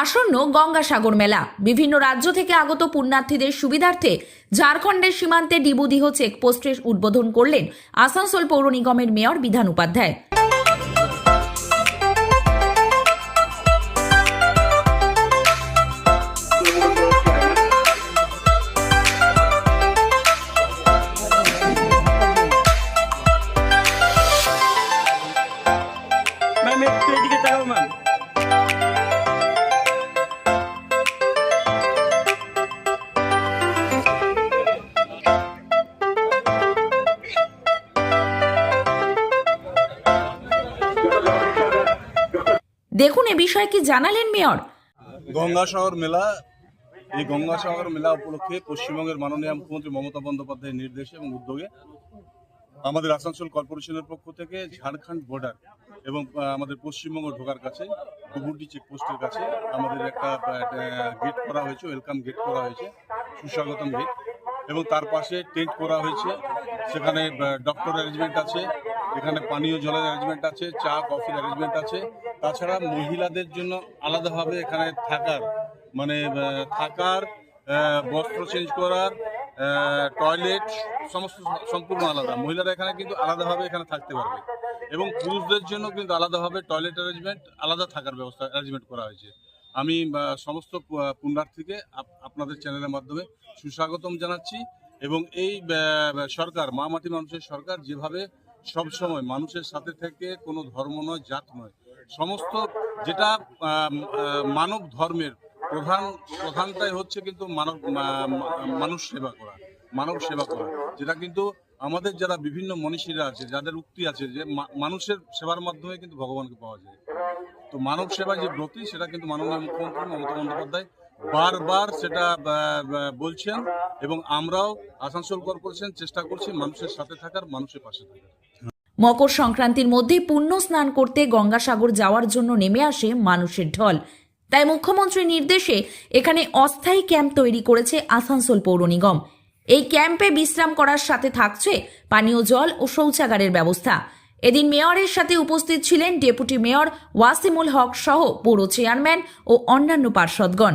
আসন্ন গঙ্গাসাগর মেলা। বিভিন্ন রাজ্য থেকে আগত পুণ্যার্থীদের সুবিধার্থে ঝাড়খণ্ডের সীমান্তে ডিবুদিহ চেকপোস্টের উদ্বোধন করলেন আসানসোল পৌর নিগমের মেয়র বিধান উপাধ্যায়। দেখুন এ বিষয়ে কি জানালেন মেয়র? গঙ্গাসাগর মেলা, এই গঙ্গাসাগর মেলা উপলক্ষে পশ্চিমবঙ্গের মাননীয় মুখ্যমন্ত্রী মমতা বন্দ্যোপাধ্যায়ের নির্দেশে এবং উদ্যোগে আমাদের আসানসোল কর্পোরেশনের পক্ষ থেকে ঝাড়খণ্ড বর্ডার এবং আমাদের পশ্চিমবঙ্গ ঢোকার কাছে ডুবুরডি চেকপোস্টের কাছে আমাদের একটা গেট করা হয়েছে ওয়েলকাম গেট করা হয়েছে, সুস্বাগতম গেট এবং তার পাশে টেন্ট করা হয়েছে। সেখানে ডক্টর অ্যারেঞ্জমেন্ট আছে, এখানে পানীয় জলের অ্যারেঞ্জমেন্ট আছে, চা কফির অ্যারেঞ্জমেন্ট আছে তাছাড়া মহিলাদের জন্য আলাদাভাবে এখানে থাকার মানে থাকার বস্ত্র চেঞ্জ করার টয়লেট সমস্ত সম্পূর্ণ আলাদা। মহিলারা এখানে কিন্তু আলাদাভাবে এখানে থাকতে পারবে। এবং পুরুষদের জন্য কিন্তু আলাদাভাবে টয়লেট অ্যারেঞ্জমেন্ট আলাদা থাকার ব্যবস্থা অ্যারেঞ্জমেন্ট করা হয়েছে। আমি সমস্ত পুণ্যার্থীকে আপ- আপনাদের চ্যানেলের মাধ্যমে সুস্বাগতম জানাচ্ছি। এবং এই সরকার, মা মাটি মানুষের সরকার যেভাবে সব সময়। মানুষের সাথে থেকে কোনো ধর্ম নয়, জাত নয়। সমস্ত যেটা মানব ধর্মের প্রধান, প্রধানটাই হচ্ছে কিন্তু মানব মানুষ সেবা করা, মানব সেবা করা। যেটা কিন্তু আমাদের যারা বিভিন্ন মনীষীরা আছে, যাদের উক্তি আছে যে মানুষের সেবার মাধ্যমে কিন্তু ভগবানকে পাওয়া যায়। তো মানব সেবা যে ব্রতী, সেটা কিন্তু মাননীয় মুখ্যমন্ত্রী মমতা বন্দ্যোপাধ্যায় বারবার সেটা বলছেন এবং আমরাও আসানসোল কর্পোরেশন চেষ্টা করছি মানুষের সাথে থাকার, মানুষের পাশে থাকার। মকর সংক্রান্তির মধ্যে পুণ্য স্নান করতে গঙ্গাসাগর যাওয়ার জন্য নেমে আসে মানুষের ঢল। তাই মুখ্যমন্ত্রীর নির্দেশে এখানে অস্থায়ী ক্যাম্প তৈরি করেছে আসানসোল পৌর নিগম। এই ক্যাম্পে বিশ্রাম করার সাথে থাকছে পানীয় জল ও শৌচাগারের ব্যবস্থা। এদিন মেয়রের সাথে উপস্থিত ছিলেন ডেপুটি মেয়র ওয়াসিমুল হক সহ পৌর চেয়ারম্যান ও অন্যান্য পার্ষদগণ